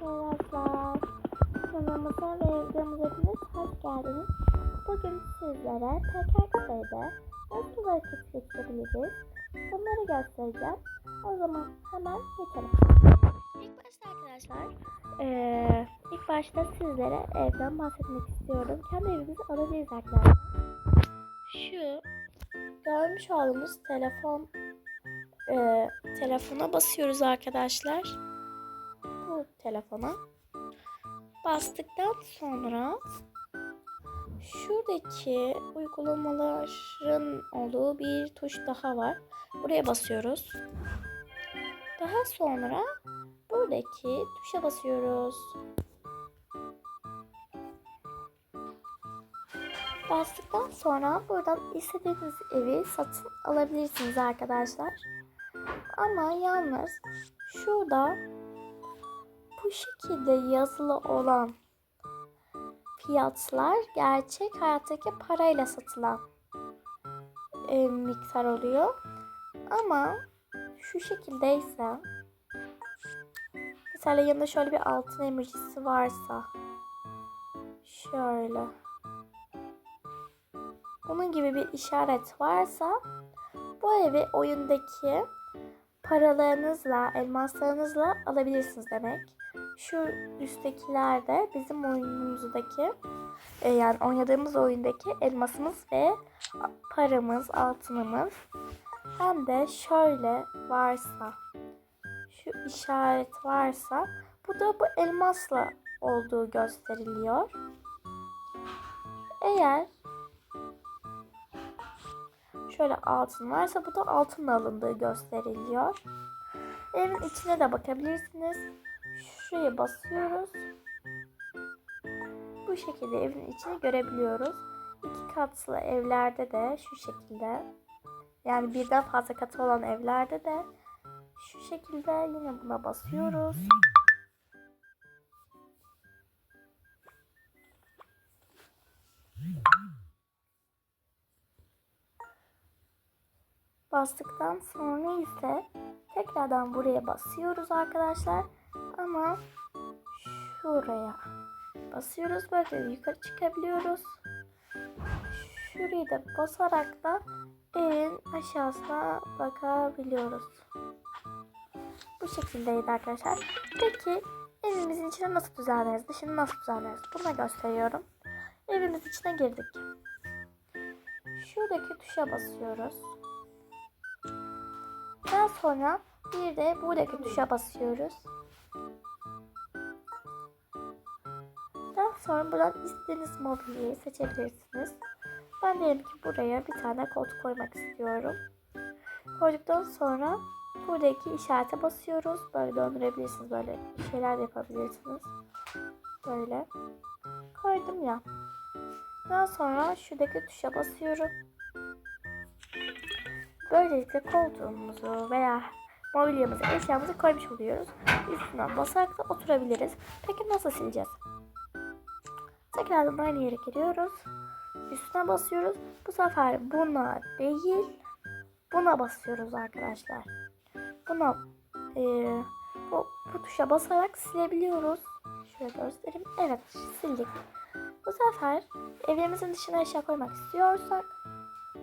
Merhabalar. Kanalımıza ve videomuza hepiniz hoş geldiniz. Bugün sizlere teker kafede nasıl hareket geçirebiliriz bunları göstereceğim. O zaman hemen geçelim. İlk başta arkadaşlar eee, ilk başta sizlere evden bahsetmek istiyorum. Kendi evimizi alabiliriz arkadaşlar. Şu görmüş olduğunuz telefon eee, telefona basıyoruz arkadaşlar telefona. Bastıktan sonra şuradaki uygulamaların olduğu bir tuş daha var. Buraya basıyoruz. Daha sonra buradaki tuşa basıyoruz. Bastıktan sonra buradan istediğiniz evi satın alabilirsiniz arkadaşlar. Ama yalnız şurada bu şekilde yazılı olan fiyatlar gerçek hayattaki parayla satılan e, miktar oluyor. Ama şu şekildeyse mesela yanında şöyle bir altın emojisi varsa şöyle bunun gibi bir işaret varsa bu evi oyundaki paralarınızla, elmaslarınızla alabilirsiniz demek. Şu üsttekiler de bizim oyunumuzdaki e, yani oynadığımız oyundaki elmasımız ve paramız, altınımız. Hem de şöyle varsa, şu işaret varsa bu da bu elmasla olduğu gösteriliyor. Eğer şöyle altın varsa bu da altınla alındığı gösteriliyor. Evin içine de bakabilirsiniz. Şuraya basıyoruz. Bu şekilde evin içini görebiliyoruz. İki katlı evlerde de şu şekilde. Yani birden fazla katı olan evlerde de şu şekilde yine buna basıyoruz. Bastıktan sonra ise tekrardan buraya basıyoruz arkadaşlar. Ama şuraya basıyoruz. Böyle yukarı çıkabiliyoruz. Şurayı da basarak da evin aşağısına bakabiliyoruz. Bu şekildeydi arkadaşlar. Peki evimizin içine nasıl düzenleriz? Dışını nasıl düzenleriz? Bunu gösteriyorum. Evimiz içine girdik. Şuradaki tuşa basıyoruz. Daha sonra bir de buradaki tuşa basıyoruz. Sonra buradan istediğiniz mobilyayı seçebilirsiniz. Ben diyelim ki buraya bir tane koltuk koymak istiyorum. Koyduktan sonra buradaki işarete basıyoruz. Böyle döndürebilirsiniz. Böyle şeyler de yapabilirsiniz. Böyle. Koydum ya. Daha sonra şuradaki tuşa basıyorum. Böylelikle koltuğumuzu veya mobilyamızı, eşyamızı koymuş oluyoruz. Üstüne basarak da oturabiliriz. Peki nasıl sileceğiz? Tekrardan aynı yere giriyoruz. Üstüne basıyoruz. Bu sefer buna değil, buna basıyoruz arkadaşlar. Buna e, bu, bu tuşa basarak silebiliyoruz. Şöyle göstereyim. Evet sildik. Bu sefer evimizin dışına eşya koymak istiyorsak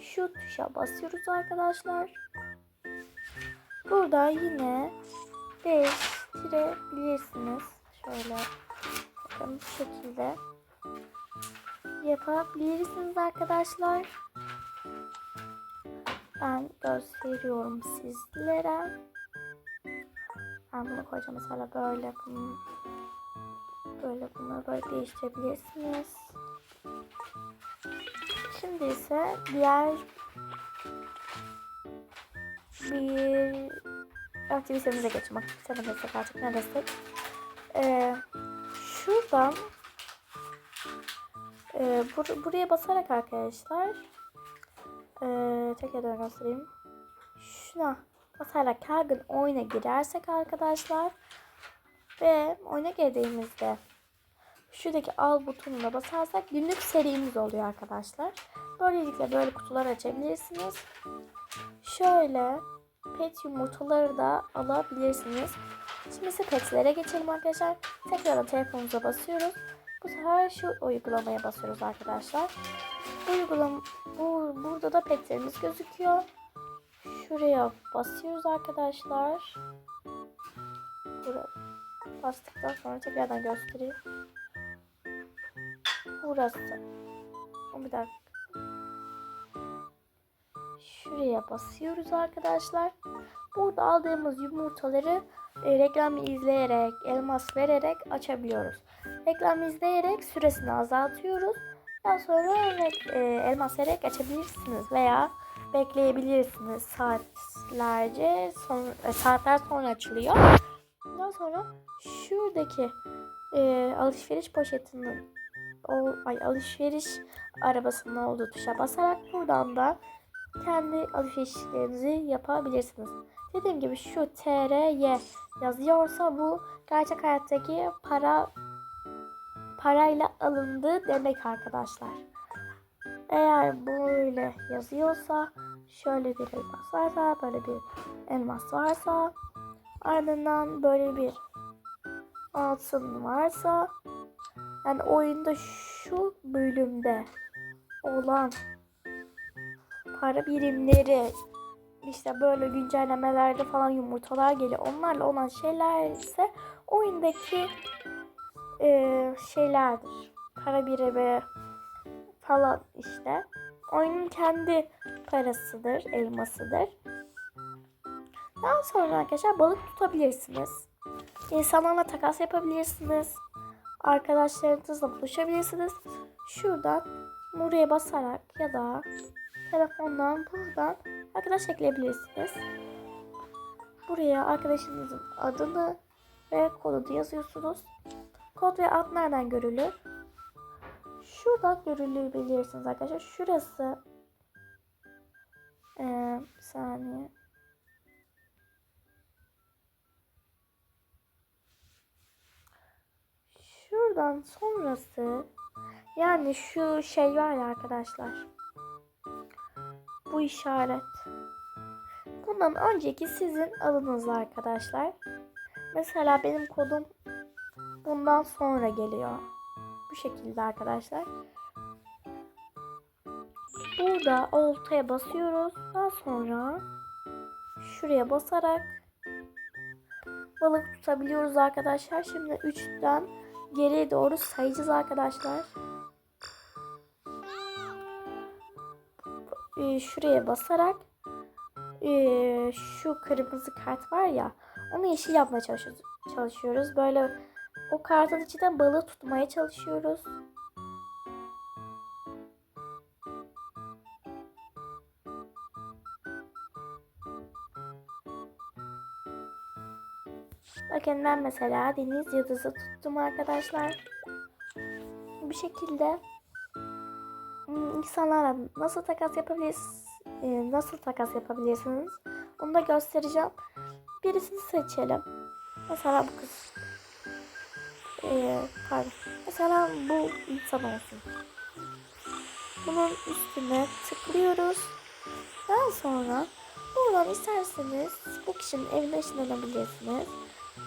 şu tuşa basıyoruz arkadaşlar. Burada yine değiştirebilirsiniz. Şöyle bakın bu şekilde yapabilirsiniz arkadaşlar. Ben gösteriyorum sizlere. Ben bunu koyacağım mesela böyle bunu böyle bunu böyle değiştirebilirsiniz. Şimdi ise diğer bir aktivitemize geçelim. Aktivite mi desek artık ne desek. Ee, şuradan e, bur buraya basarak arkadaşlar e, tekrar göstereyim. Şuna basarak her gün oyuna girersek arkadaşlar ve oyuna girdiğimizde şuradaki al butonuna basarsak günlük serimiz oluyor arkadaşlar. Böylelikle böyle kutular açabilirsiniz. Şöyle pet yumurtaları da alabilirsiniz. Şimdi ise petlere geçelim arkadaşlar. Tekrardan telefonumuza basıyoruz. Bu sefer şu uygulamaya basıyoruz arkadaşlar. Uygulam bu, burada da petlerimiz gözüküyor. Şuraya basıyoruz arkadaşlar. Buraya bastıktan sonra tekrardan göstereyim. Burası. Bir dakika. Şuraya basıyoruz arkadaşlar. Burada aldığımız yumurtaları e, reklamı izleyerek, elmas vererek açabiliyoruz. Reklam izleyerek süresini azaltıyoruz. Daha sonra re- e, elmas vererek açabilirsiniz veya bekleyebilirsiniz saatlerce son, e, saatler sonra açılıyor. Daha sonra şuradaki e, alışveriş poşetinin o ay alışveriş arabasının olduğu tuşa basarak buradan da kendi alışverişlerinizi yapabilirsiniz. Dediğim gibi şu TRY yazıyorsa bu gerçek hayattaki para parayla alındı demek arkadaşlar. Eğer böyle yazıyorsa şöyle bir elmas varsa böyle bir elmas varsa ardından böyle bir altın varsa yani oyunda şu bölümde olan para birimleri işte böyle güncellemelerde falan yumurtalar geliyor. Onlarla olan şeyler ise oyundaki e, şeylerdir. Para birimi falan işte. Oyunun kendi parasıdır, elmasıdır. Daha sonra arkadaşlar balık tutabilirsiniz. İnsanlarla takas yapabilirsiniz. Arkadaşlarınızla buluşabilirsiniz. Şuradan buraya basarak ya da telefondan buradan arkadaş ekleyebilirsiniz. Buraya arkadaşınızın adını ve kodunu yazıyorsunuz. Kod ve ad nereden görülür? Şuradan görülebilirsiniz arkadaşlar. Şurası ee, bir saniye. Şuradan sonrası yani şu şey var ya arkadaşlar. Bu işaret. Bundan önceki sizin adınız arkadaşlar. Mesela benim kodum bundan sonra geliyor. Bu şekilde arkadaşlar. Burada oltaya basıyoruz. Daha sonra şuraya basarak balık tutabiliyoruz arkadaşlar. Şimdi 3'ten geriye doğru sayacağız arkadaşlar. Ee, şuraya basarak ee, şu kırmızı kart var ya onu yeşil yapmaya çalışıyoruz. Böyle o kartın içinden balığı tutmaya çalışıyoruz. Bakın ben mesela deniz yıldızı tuttum arkadaşlar. Bu şekilde hmm, insanlarla nasıl takas yapabilirsiniz? Nasıl takas yapabilirsiniz? Onu da göstereceğim. Birisini seçelim. Mesela bu kız. Ee, pardon. Mesela bu insan olsun. Bunun üstüne tıklıyoruz. Daha sonra buradan isterseniz bu kişinin evine ışınlanabilirsiniz.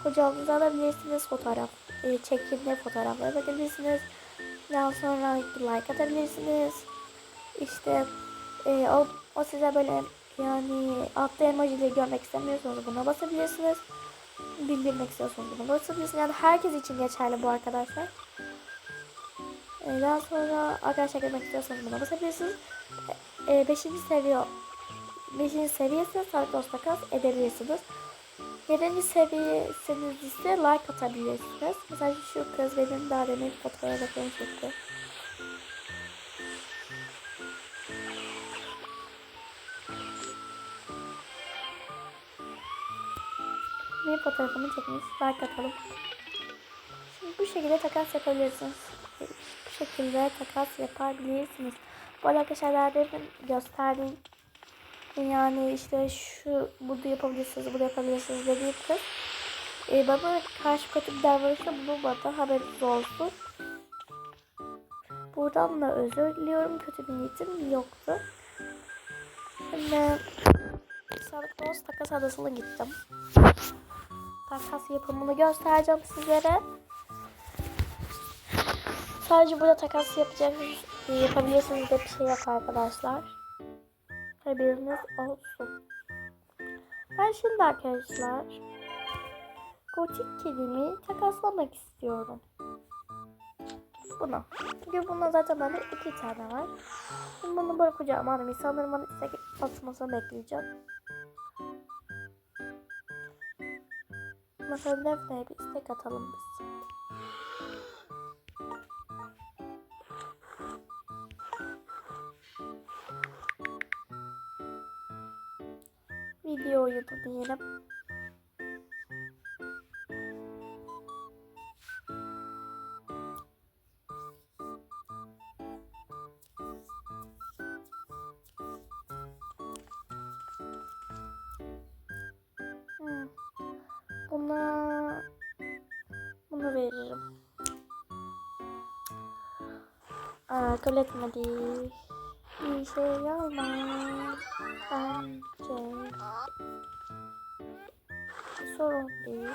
Kocalığınızı alabilirsiniz. Fotoğraf e, çekimli fotoğraflara bakabilirsiniz. Daha sonra like atabilirsiniz. İşte e, o, o size böyle yani altta emojileri görmek istemiyorsanız buna basabilirsiniz. Bildirmek istiyorsanız buna basabilirsiniz. Yani herkes için geçerli bu arkadaşlar. E, daha sonra arkadaşlar görmek istiyorsanız buna basabilirsiniz. 5. E, seviye 5. seviyesi sağlık dost takas edebilirsiniz. 7. seviyesiniz ise like atabilirsiniz. Mesela şu kız benim daha demin fotoğraflarını çekti. Fotoğrafımı çekmiş. Like atalım. Şimdi bu şekilde takas yapabilirsiniz. Bu şekilde takas yapabilirsiniz. Bu arkadaşlar daha demin gösterdiğim yani işte şu burada yapabilirsiniz, burada yapabilirsiniz dediğim kız. Ee, bana karşı kötü bir davranışta bulunmadı. Haberiniz olsun. Buradan da özür diliyorum. Kötü bir niyetim yoktu. Şimdi Sağlık Dost Takas Adası'na gittim. Takas yapımını göstereceğim sizlere. Sadece burada takas yapacak, yapabilirsiniz de bir şey yok arkadaşlar. Haberiniz olsun. Ben şimdi arkadaşlar gotik kedimi takaslamak istiyorum. Bunu. Çünkü bunda zaten bende iki tane var. Şimdi bunu bırakacağım annemin. Sanırım bana istek atmasını bekleyeceğim. Mesela Defne'ye bir istek atalım biz. Video oyunu diyelim. Buna bunu veririm. Aa, kabul etmedi. Bir şey olmaz. Bence. Sorun değil.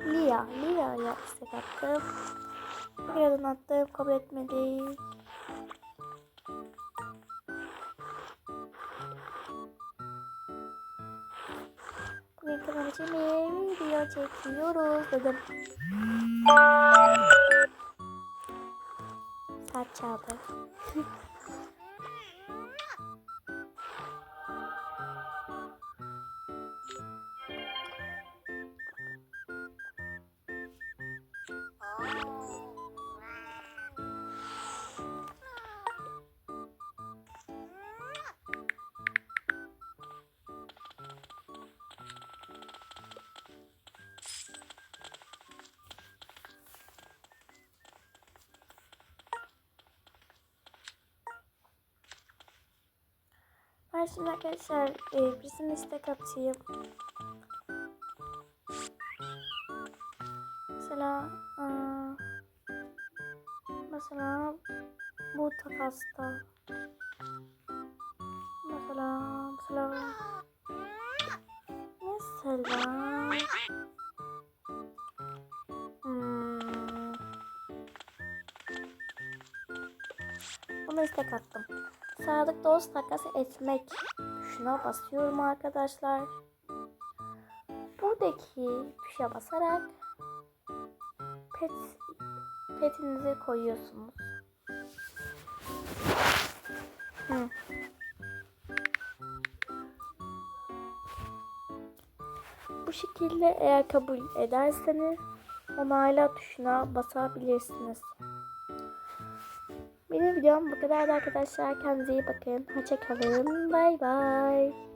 Lia, Lia ya istek attım. Lia'dan attım, kabul etmedi. Bir video çekiyoruz dedim. Saat çaldı. Ben şimdi arkadaşlar e, birisine istek atayım. Mesela aa, mesela bu takasta mesela mesela mesela hmm, buna istek attım. Sadık dost takası etmek tuşuna basıyorum arkadaşlar. Buradaki tuşa basarak pet petinizi koyuyorsunuz. Hı. Bu şekilde eğer kabul ederseniz onayla tuşuna basabilirsiniz. Benim videom bu kadar arkadaşlar. Kendinize iyi bakın. Hoşçakalın. Bay bay.